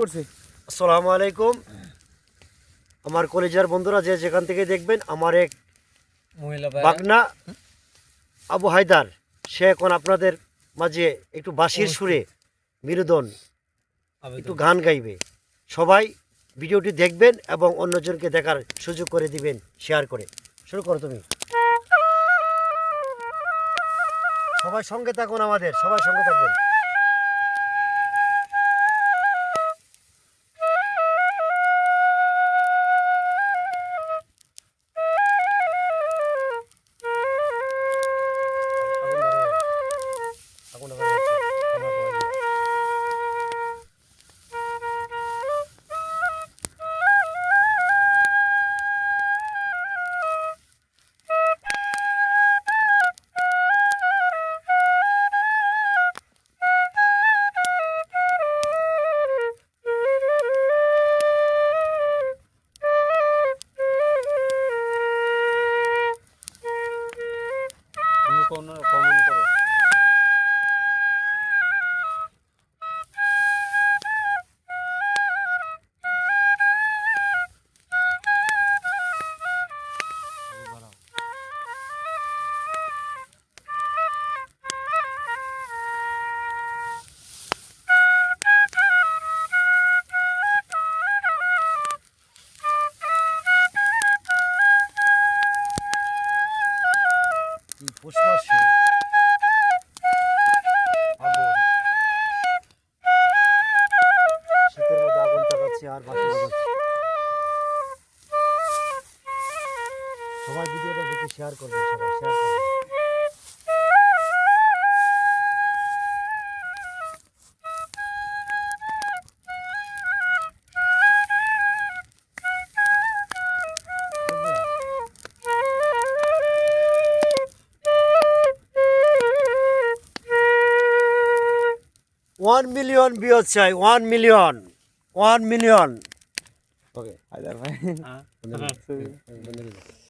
করছে? আসসালামু আলাইকুম। আমার কলেজের বন্ধুরা যে যেখান থেকে দেখবেন আমার এক মহিলা বাগনা আবু হায়দার। সে এখন আপনাদের মাঝে একটু বাঁশির সুরে বিনোদন একটু গান গাইবে। সবাই ভিডিওটি দেখবেন এবং অন্যজনকে দেখার সুযোগ করে দিবেন শেয়ার করে। শুরু করো তুমি। সবাই সঙ্গে থাকুন আমাদের সবাই সঙ্গে থাকবেন। কোন কমন করো। পৌষ মাসে আগুন শীতের আর বাকি বাজাচ্ছি সবাই ভিডিওটা দেখে শেয়ার করবেন সবাই শেয়ার করবেন। ওয়ান মিলিয়ন বিয়স চাই one million one million okay Haider ভাই